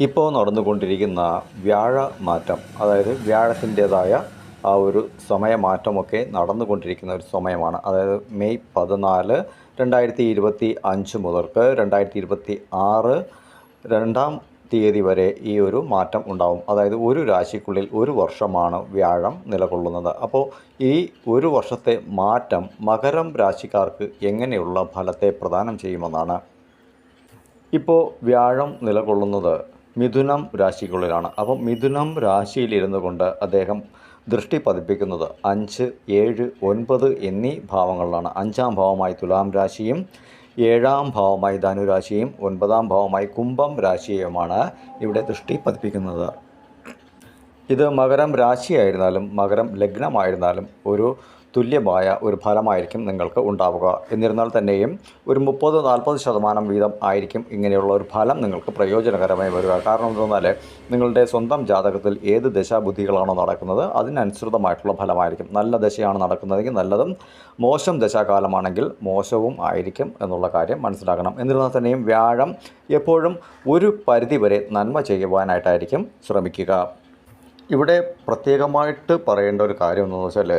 ഇപ്പോൾ നടന്നുകൊണ്ടിരിക്കുന്ന വ്യാഴ മാറ്റം അതായത് വ്യാഴത്തിന്റേതായ ആ ഒരു സമയമാറ്റമൊക്കെ നടന്നുകൊണ്ടിരിക്കുന്ന ഒരു സമയമാണ്. അതായത് മെയ് പതിനാല് രണ്ടായിരത്തി ഇരുപത്തി അഞ്ച് മുതൽക്ക് രണ്ടായിരത്തി ഇരുപത്തി ആറ് രണ്ടാം തീയതി വരെ ഈ ഒരു മാറ്റം ഉണ്ടാവും. അതായത് ഒരു രാശിക്കുള്ളിൽ ഒരു വർഷമാണ് വ്യാഴം നിലകൊള്ളുന്നത്. അപ്പോൾ ഈ ഒരു വർഷത്തെ മാറ്റം മകരം രാശിക്കാർക്ക് എങ്ങനെയുള്ള ഫലത്തെ പ്രദാനം ചെയ്യുമെന്നാണ്. ഇപ്പോൾ വ്യാഴം നിലകൊള്ളുന്നത് മിഥുനം രാശിക്കുള്ളിലാണ്. അപ്പം മിഥുനം രാശിയിലിരുന്നു കൊണ്ട് അദ്ദേഹം ദൃഷ്ടി പതിപ്പിക്കുന്നത് അഞ്ച് ഏഴ് ഒൻപത് എന്നീ ഭാവങ്ങളിലാണ്. അഞ്ചാം ഭാവമായി തുലാം രാശിയും ഏഴാം ഭാവമായി ധനുരാശിയും ഒൻപതാം ഭാവമായി കുംഭം രാശിയുമാണ് ഇവിടെ ദൃഷ്ടി പതിപ്പിക്കുന്നത്. ഇത് മകരം രാശിയായിരുന്നാലും മകരം ലഗ്നമായിരുന്നാലും ഒരു തുല്യമായ ഒരു ഫലമായിരിക്കും നിങ്ങൾക്ക് ഉണ്ടാവുക. എന്നിരുന്നാൽ തന്നെയും ഒരു മുപ്പത് നാൽപ്പത് ശതമാനം വീതം ആയിരിക്കും ഇങ്ങനെയുള്ള ഒരു ഫലം നിങ്ങൾക്ക് പ്രയോജനകരമായി വരിക. കാരണം എന്തെന്നാൽ നിങ്ങളുടെ സ്വന്തം ജാതകത്തിൽ ഏത് ദശാബുദ്ധികളാണോ നടക്കുന്നത് അതിനനുസൃതമായിട്ടുള്ള ഫലമായിരിക്കും. നല്ല ദശയാണ് നടക്കുന്നതെങ്കിൽ നല്ലതും മോശം ദശാകാലമാണെങ്കിൽ മോശവും ആയിരിക്കും എന്നുള്ള കാര്യം മനസ്സിലാക്കണം. എന്നിരുന്നാൽ തന്നെയും വ്യാഴം എപ്പോഴും ഒരു പരിധിവരെ നന്മ ചെയ്യുവാനായിട്ടായിരിക്കും ശ്രമിക്കുക. ഇവിടെ പ്രത്യേകമായിട്ട് പറയേണ്ട ഒരു കാര്യം എന്താണെന്ന് വെച്ചാൽ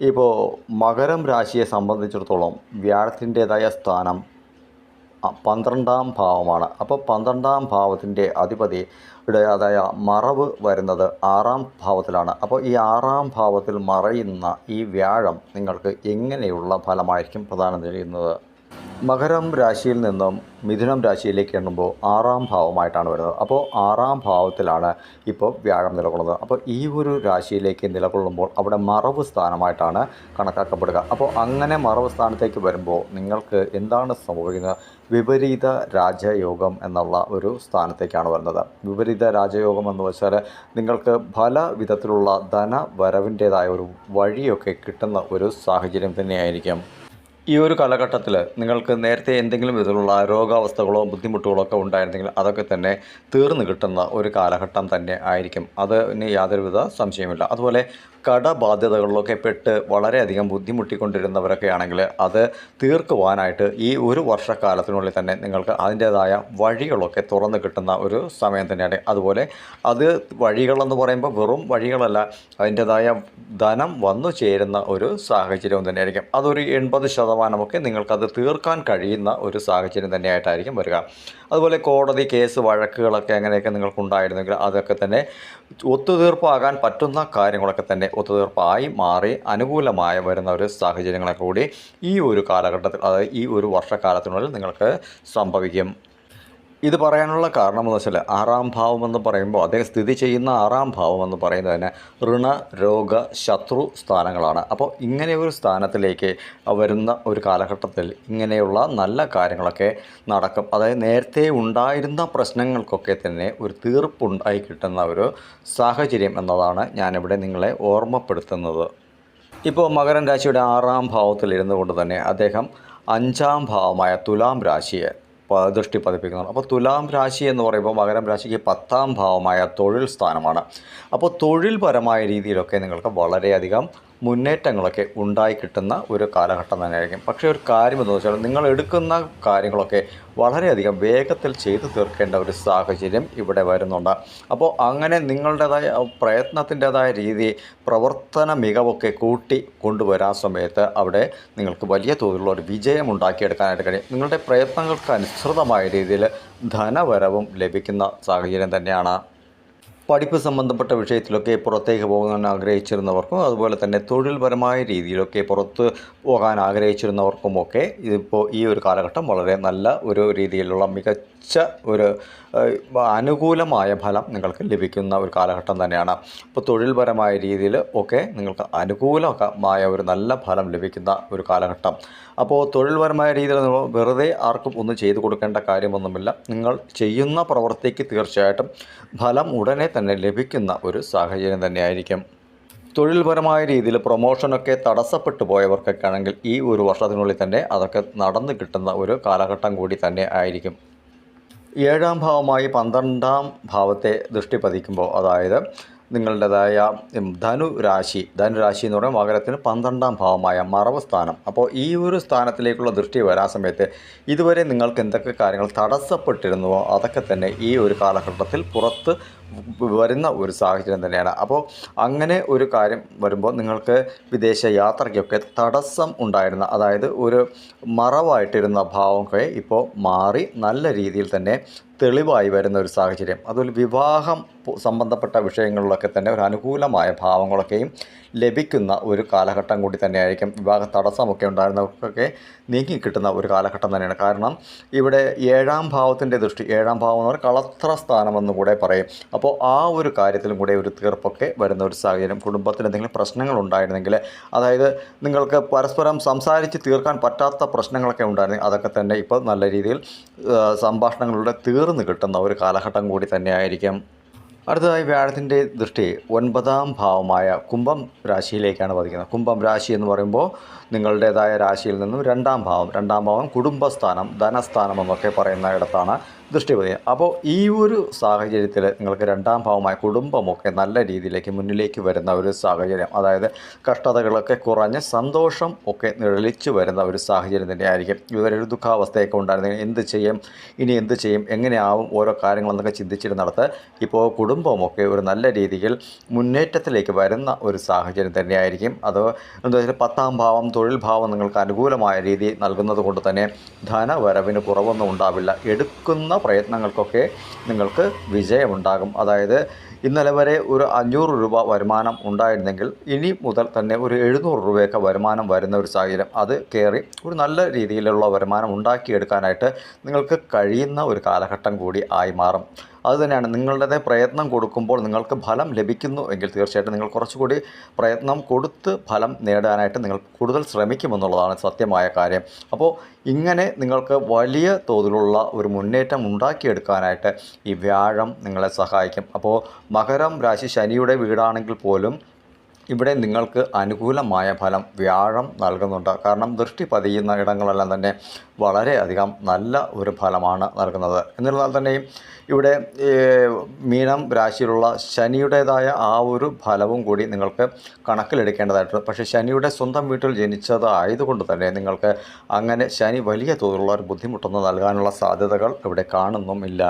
ഇപ്പോൾ മകരം രാശിയെ സംബന്ധിച്ചിടത്തോളം വ്യാഴത്തിന്റേതായ സ്ഥാനം പന്ത്രണ്ടാം ഭാവമാണ്. അപ്പോൾ പന്ത്രണ്ടാം ഭാവത്തിന്റെ അധിപതി അതായ മറവ് വരുന്നത് ആറാം ഭാവത്തിലാണ്. അപ്പോൾ ഈ ആറാം ഭാവത്തിൽ മറയുന്ന ഈ വ്യാഴം നിങ്ങൾക്ക് എങ്ങനെയുള്ള ഫലമായിരിക്കും പ്രദാനം ചെയ്യുന്നത് മകരം രാശിയിൽ നിന്നും മിഥുനം രാശിയിലേക്ക് എണ്ണുമ്പോൾ ആറാം ഭാവമായിട്ടാണ് വരുന്നത്. അപ്പോൾ ആറാം ഭാവത്തിലാണ് ഇപ്പോൾ വ്യാഴം നിലകൊള്ളുന്നത്. അപ്പോൾ ഈ ഒരു രാശിയിലേക്ക് നിലകൊള്ളുമ്പോൾ അവിടെ മറവ് സ്ഥാനമായിട്ടാണ് കണക്കാക്കപ്പെടുക. അപ്പോൾ അങ്ങനെ മറവ് സ്ഥാനത്തേക്ക് വരുമ്പോൾ നിങ്ങൾക്ക് എന്താണ് സംഭവിക്കുന്നത്? വിപരീത രാജയോഗം എന്നുള്ള ഒരു സ്ഥാനത്തേക്കാണ് വരുന്നത്. വിപരീത രാജയോഗം എന്ന് വെച്ചാൽ നിങ്ങൾക്ക് പല വിധത്തിലുള്ള ധനവരവിന്റേതായ ഒരു വഴിയൊക്കെ കിട്ടുന്ന ഒരു സാഹചര്യം തന്നെയായിരിക്കും. ഈ ഒരു കാലഘട്ടത്തിൽ നിങ്ങൾക്ക് നേരത്തെ എന്തെങ്കിലും വിധത്തിലുള്ള രോഗാവസ്ഥകളോ ബുദ്ധിമുട്ടുകളോ ഒക്കെ ഉണ്ടായിരുന്നെങ്കിൽ അതൊക്കെ തന്നെ തീർന്നു കിട്ടുന്ന ഒരു കാലഘട്ടം തന്നെ ആയിരിക്കും. അതിന് യാതൊരുവിധ സംശയമില്ല അതുപോലെ കടബാധ്യതകളിലൊക്കെ പെട്ട് വളരെയധികം ബുദ്ധിമുട്ടിക്കൊണ്ടിരുന്നവരൊക്കെ ആണെങ്കിൽ അത് തീർക്കുവാനായിട്ട് ഈ ഒരു വർഷക്കാലത്തിനുള്ളിൽ തന്നെ നിങ്ങൾക്ക് അതിന്റേതായ വഴികളൊക്കെ തുറന്നു കിട്ടുന്ന ഒരു സമയം തന്നെയാണ്. അതുപോലെ അത് വഴികളെന്ന് പറയുമ്പോൾ വെറും വഴികളല്ല അതിന്റേതായ ധനം വന്നു ചേരുന്ന ഒരു സാഹചര്യവും തന്നെയായിരിക്കും. അതൊരു എൺപത് ശതമാനമൊക്കെ നിങ്ങൾക്കത് തീർക്കാൻ കഴിയുന്ന ഒരു സാഹചര്യം തന്നെയായിട്ടായിരിക്കും വരിക. അതുപോലെ കോടതി കേസ് വഴക്കുകളൊക്കെ അങ്ങനെയൊക്കെ നിങ്ങൾക്കുണ്ടായിരുന്നെങ്കിൽ അതൊക്കെ തന്നെ ഒത്തുതീർപ്പാകാൻ പറ്റുന്ന കാര്യങ്ങളൊക്കെ തന്നെ ഒത്തുതീർപ്പായി മാറി അനുകൂലമായി വരുന്ന ഒരു സാഹചര്യങ്ങളെ കൂടി ഈ ഒരു കാലഘട്ടത്തിൽ അതായത് ഈ ഒരു വർഷക്കാലത്തിനുള്ളിൽ നിങ്ങൾക്ക് സംഭവിക്കും. ഇത് പറയാനുള്ള കാരണം എന്ന് വെച്ചാൽ ആറാം ഭാവം എന്ന് പറയുമ്പോൾ അദ്ദേഹം സ്ഥിതി ചെയ്യുന്ന ആറാം ഭാവം എന്ന് പറയുന്നത് തന്നെ ഋണ രോഗ ശത്രു സ്ഥാനങ്ങളാണ്. അപ്പോൾ ഇങ്ങനെ ഒരു സ്ഥാനത്തിലേക്ക് വരുന്ന ഒരു കാലഘട്ടത്തിൽ ഇങ്ങനെയുള്ള നല്ല കാര്യങ്ങളൊക്കെ നടക്കും. അതായത് നേരത്തെ ഉണ്ടായിരുന്ന പ്രശ്നങ്ങൾക്കൊക്കെ തന്നെ ഒരു തീർപ്പുണ്ടായി കിട്ടുന്ന ഒരു സാഹചര്യം എന്നതാണ് ഞാനിവിടെ നിങ്ങളെ ഓർമ്മപ്പെടുത്തുന്നത്. ഇപ്പോൾ മകരൻ രാശിയുടെ ആറാം ഭാവത്തിൽ ഇരുന്നു കൊണ്ട് തന്നെ അദ്ദേഹം അഞ്ചാം ഭാവമായ തുലാം രാശിയെ ദൃഷ്ടി പതിപ്പിക്കുന്നുണ്ട്. അപ്പോൾ തുലാം രാശി എന്ന് പറയുമ്പോൾ മകരം രാശിക്ക് പത്താം ഭാവമായ തൊഴിൽ സ്ഥാനമാണ്. അപ്പോൾ തൊഴിൽപരമായ രീതിയിലൊക്കെ നിങ്ങൾക്ക് വളരെയധികം മുന്നേറ്റങ്ങളൊക്കെ ഉണ്ടായി കിട്ടുന്ന ഒരു കാലഘട്ടം തന്നെയായിരിക്കും. പക്ഷേ ഒരു കാര്യം എന്ന് വെച്ചാൽ നിങ്ങൾ എടുക്കുന്ന കാര്യങ്ങളൊക്കെ വളരെയധികം വേഗത്തിൽ ചെയ്തു തീർക്കേണ്ട ഒരു സാഹചര്യം ഇവിടെ വരുന്നുണ്ട്. അപ്പോൾ അങ്ങനെ നിങ്ങളുടേതായ പ്രയത്നത്തിന്റെതായ രീതി പ്രവർത്തന മികവൊക്കെ കൂട്ടി കൊണ്ടുവരാൻ സമയത്ത് അവിടെ നിങ്ങൾക്ക് വലിയ തോതിലുള്ള ഒരു വിജയം ഉണ്ടാക്കിയെടുക്കാനായിട്ട് കഴിയും. നിങ്ങളുടെ പ്രയത്നങ്ങൾക്ക് അനുസൃതമായ രീതിയിൽ ധനവരവും ലഭിക്കുന്ന സാഹചര്യം തന്നെയാണ്. പഠിപ്പ് സംബന്ധപ്പെട്ട വിഷയത്തിലൊക്കെ പുറത്തേക്ക് പോകാൻ ആഗ്രഹിച്ചിരുന്നവർക്കും അതുപോലെ തന്നെ തൊഴിൽപരമായ രീതിയിലൊക്കെ പുറത്ത് പോകാൻ ആഗ്രഹിച്ചിരുന്നവർക്കുമൊക്കെ ഇതിപ്പോൾ ഈ ഒരു കാലഘട്ടം വളരെ നല്ല ഒരു രീതിയിലുള്ള മികച്ച ഒരു അനുകൂലമായ ഫലം നിങ്ങൾക്ക് ലഭിക്കുന്ന ഒരു കാലഘട്ടം തന്നെയാണ്. അപ്പോൾ തൊഴിൽപരമായ രീതിയിൽ ഒക്കെ നിങ്ങൾക്ക് അനുകൂലമായ ഒരു നല്ല ഫലം ലഭിക്കുന്ന ഒരു കാലഘട്ടം. അപ്പോൾ തൊഴിൽപരമായ രീതിയിൽ വെറുതെ ആർക്കും ഒന്നും ചെയ്തു കൊടുക്കേണ്ട കാര്യമൊന്നുമില്ല. നിങ്ങൾ ചെയ്യുന്ന പ്രവൃത്തിക്ക് തീർച്ചയായിട്ടും ഫലം ഉടനെ തന്നെ ലഭിക്കുന്ന ഒരു സാഹചര്യം തന്നെയായിരിക്കും. തൊഴിൽപരമായ രീതിയിൽ പ്രൊമോഷനൊക്കെ തടസ്സപ്പെട്ടു പോയവർക്കൊക്കെ ആണെങ്കിൽ ഈ ഒരു വർഷത്തിനുള്ളിൽ തന്നെ അതൊക്കെ നടന്നു കിട്ടുന്ന ഒരു കാലഘട്ടം കൂടി തന്നെ ആയിരിക്കും. ഏഴാം ഭാവമായി പന്ത്രണ്ടാം ഭാവത്തെ ദൃഷ്ടി പതിക്കുമ്പോൾ അതായത് നിങ്ങളുടേതായ ധനുരാശി ധനുരാശി എന്ന് പറയുമ്പോൾ മകരത്തിന് പന്ത്രണ്ടാം ഭാവമായ മറവ് സ്ഥാനം. അപ്പോൾ ഈ ഒരു സ്ഥാനത്തിലേക്കുള്ള ദൃഷ്ടി വരാൻ സമയത്ത് ഇതുവരെ നിങ്ങൾക്ക് എന്തൊക്കെ കാര്യങ്ങൾ തടസ്സപ്പെട്ടിരുന്നുവോ അതൊക്കെ തന്നെ ഈ ഒരു കാലഘട്ടത്തിൽ പുറത്ത് വരുന്ന ഒരു സാഹചര്യം തന്നെയാണ്. അപ്പോൾ അങ്ങനെ ഒരു കാര്യം വരുമ്പോൾ നിങ്ങൾക്ക് വിദേശ യാത്രയ്ക്കൊക്കെ തടസ്സം ഉണ്ടായിരുന്ന അതായത് ഒരു മറവായിട്ടിരുന്ന ഭാവമൊക്കെ ഇപ്പോൾ മാറി നല്ല രീതിയിൽ തന്നെ തെളിവായി വരുന്ന ഒരു സാഹചര്യം. അതുപോലെ വിവാഹം സംബന്ധപ്പെട്ട വിഷയങ്ങളിലൊക്കെ തന്നെ ഒരു അനുകൂലമായ ഭാവങ്ങളൊക്കെയും ലഭിക്കുന്ന ഒരു കാലഘട്ടം കൂടി തന്നെയായിരിക്കും. വിവാഹ തടസ്സമൊക്കെ ഉണ്ടായിരുന്നവർക്കൊക്കെ നീങ്ങിക്കിട്ടുന്ന ഒരു കാലഘട്ടം തന്നെയാണ്. കാരണം ഇവിടെ ഏഴാം ഭാവത്തിന്റെ ദൃഷ്ടി ഏഴാം ഭാവം എന്ന് പറഞ്ഞാൽ കളത്ര സ്ഥാനമെന്ന് കൂടെ പറയും. അപ്പോൾ ആ ഒരു കാര്യത്തിലും കൂടെ ഒരു തീർപ്പൊക്കെ വരുന്ന ഒരു സാഹചര്യം കുടുംബത്തിൽ എന്തെങ്കിലും പ്രശ്നങ്ങൾ ഉണ്ടായിരുന്നെങ്കിൽ അതായത് നിങ്ങൾക്ക് പരസ്പരം സംസാരിച്ച് തീർക്കാൻ പറ്റാത്ത പ്രശ്നങ്ങളൊക്കെ ഉണ്ടായിരുന്നെങ്കിൽ അതൊക്കെ തന്നെ ഇപ്പോൾ നല്ല രീതിയിൽ സംഭാഷണങ്ങളിലൂടെ തീർന്നു കിട്ടുന്ന ഒരു കാലഘട്ടം കൂടി തന്നെയായിരിക്കും. അടുത്തതായി വ്യാഴത്തിന്റെ ദൃഷ്ടി ഒൻപതാം ഭാവമായ കുംഭം രാശിയിലേക്കാണ് പതിക്കുന്നത്. കുംഭം രാശി എന്ന് പറയുമ്പോൾ നിങ്ങളുടേതായ രാശിയിൽ നിന്നും രണ്ടാം ഭാവം രണ്ടാം ഭാവം കുടുംബസ്ഥാനം ധനസ്ഥാനം എന്നൊക്കെ പറയുന്ന ഇടത്താണ് ദൃഷ്ടി പതിയുന്നത് അപ്പോൾ ഈ ഒരു സാഹചര്യത്തിൽ നിങ്ങൾക്ക് രണ്ടാം ഭാവമായ കുടുംബമൊക്കെ നല്ല രീതിയിലേക്ക് മുന്നിലേക്ക് വരുന്ന ഒരു സാഹചര്യം അതായത് കഷ്ടതകളൊക്കെ കുറഞ്ഞ് സന്തോഷം ഒക്കെ നിഴലിച്ചു വരുന്ന ഒരു സാഹചര്യം തന്നെയായിരിക്കും. ഇതുവരെ ഒരു ദുഃഖാവസ്ഥയൊക്കെ ഉണ്ടായിരുന്നെങ്കിൽ എന്ത് ചെയ്യും? ഇനി എന്ത് ചെയ്യും? എങ്ങനെയാവും? ഓരോ കാര്യങ്ങളെന്നൊക്കെ ചിന്തിച്ചിരുന്നിടത്ത് ഇപ്പോൾ കുടുംബമൊക്കെ ഒരു നല്ല രീതിയിൽ മുന്നേറ്റത്തിലേക്ക് വരുന്ന ഒരു സാഹചര്യം തന്നെയായിരിക്കും. അത് എന്താ വെച്ചാൽ പത്താം ഭാവം തൊഴിൽ ഭാവം നിങ്ങൾക്ക് അനുകൂലമായ രീതി നൽകുന്നത് കൊണ്ട് തന്നെ ധനവരവിന് കുറവൊന്നും ഉണ്ടാവില്ല. എടുക്കുന്ന പ്രയത്നങ്ങൾക്കൊക്കെ നിങ്ങൾക്ക് വിജയമുണ്ടാകും. അതായത് ഇന്നലെ വരെ ഒരു അഞ്ഞൂറ് രൂപ വരുമാനം ഉണ്ടായിരുന്നെങ്കിൽ ഇനി മുതൽ തന്നെ ഒരു എഴുന്നൂറ് രൂപയൊക്കെ വരുമാനം വരുന്ന ഒരു സാഹചര്യം അത് കയറി ഒരു നല്ല രീതിയിലുള്ള വരുമാനം ഉണ്ടാക്കിയെടുക്കാനായിട്ട് നിങ്ങൾക്ക് കഴിയുന്ന ഒരു കാലഘട്ടം കൂടി ആയി മാറും. അതുതന്നെയാണ് നിങ്ങളുടേതായ പ്രയത്നം കൊടുക്കുമ്പോൾ നിങ്ങൾക്ക് ഫലം ലഭിക്കുന്നു എങ്കിൽ തീർച്ചയായിട്ടും നിങ്ങൾ കുറച്ചുകൂടി പ്രയത്നം കൊടുത്ത് ഫലം നേടാനായിട്ട് നിങ്ങൾ കൂടുതൽ ശ്രമിക്കുമെന്നുള്ളതാണ് സത്യമായ കാര്യം. അപ്പോൾ ഇങ്ങനെ നിങ്ങൾക്ക് വലിയ തോതിലുള്ള ഒരു മുന്നേറ്റം ഉണ്ടാക്കിയെടുക്കാനായിട്ട് ഈ വ്യാഴം നിങ്ങളെ സഹായിക്കും. അപ്പോൾ മകരം രാശി ശനിയുടെ വീടാണെങ്കിൽ പോലും ഇവിടെ നിങ്ങൾക്ക് അനുകൂലമായ ഫലം വ്യാഴം നൽകുന്നുണ്ട്. കാരണം ദൃഷ്ടി പതിയുന്ന ഇടങ്ങളെല്ലാം തന്നെ വളരെയധികം നല്ല ഒരു ഫലമാണ് നൽകുന്നത്. എന്നിരുന്നാൽ തന്നെയും ഇവിടെ മീനം രാശിയിലുള്ള ശനിയുടേതായ ആ ഒരു ഫലവും കൂടി നിങ്ങൾക്ക് കണക്കിലെടുക്കേണ്ടതായിട്ടുണ്ട്. പക്ഷേ ശനിയുടെ സ്വന്തം വീട്ടിൽ ജനിച്ചതായതുകൊണ്ട് തന്നെ നിങ്ങൾക്ക് അങ്ങനെ ശനി വലിയ തോതിലുള്ള ഒരു ബുദ്ധിമുട്ടൊന്നും നൽകാനുള്ള സാധ്യതകൾ ഇവിടെ കാണുന്നുമില്ല.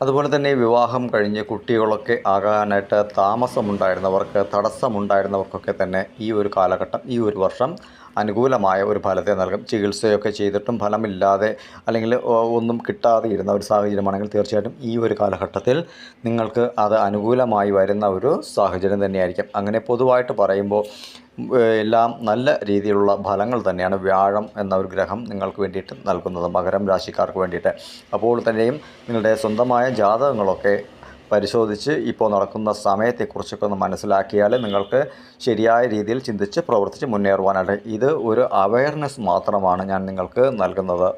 അതുപോലെ തന്നെ വിവാഹം കഴിഞ്ഞ് കുട്ടികളൊക്കെ ആകാനായിട്ട് താമസമുണ്ടായിരുന്നവർക്ക് തടസ്സമുണ്ടായിരുന്നവർക്കൊക്കെ തന്നെ ഈ ഒരു കാലഘട്ടം ഈ ഒരു വർഷം അനുകൂലമായ ഒരു ഫലത്തെ നൽകും. ചികിത്സയൊക്കെ ചെയ്തിട്ടും ഫലമില്ലാതെ അല്ലെങ്കിൽ ഒന്നും കിട്ടാതെ ഇരുന്ന ഒരു സാഹചര്യമാണെങ്കിൽ തീർച്ചയായിട്ടും ഈ ഒരു കാലഘട്ടത്തിൽ നിങ്ങൾക്ക് അത് അനുകൂലമായി വരുന്ന ഒരു സാഹചര്യം തന്നെയായിരിക്കും. അങ്ങനെ പൊതുവായിട്ട് പറയുമ്പോൾ എല്ലാം നല്ല രീതിയിലുള്ള ഫലങ്ങൾ തന്നെയാണ് വ്യാഴം എന്ന ഒരു ഗ്രഹം നിങ്ങൾക്ക് വേണ്ടിയിട്ട് നൽകുന്നത്. മകരം രാശിക്കാർക്ക് വേണ്ടിയിട്ട്. അപ്പോൾ തന്നെയും നിങ്ങളുടെ സ്വന്തമായ ജാതകങ്ങളൊക്കെ പരിശോധിച്ച് ഇപ്പോൾ നടക്കുന്ന സമയത്തെക്കുറിച്ചൊക്കെ ഒന്ന് മനസ്സിലാക്കിയാൽ നിങ്ങൾക്ക് ശരിയായ രീതിയിൽ ചിന്തിച്ച് പ്രവർത്തിച്ച് മുന്നേറുവാനായിട്ട്. ഇത് ഒരു അവയർനെസ് മാത്രമാണ് ഞാൻ നിങ്ങൾക്ക് നൽകുന്നത്.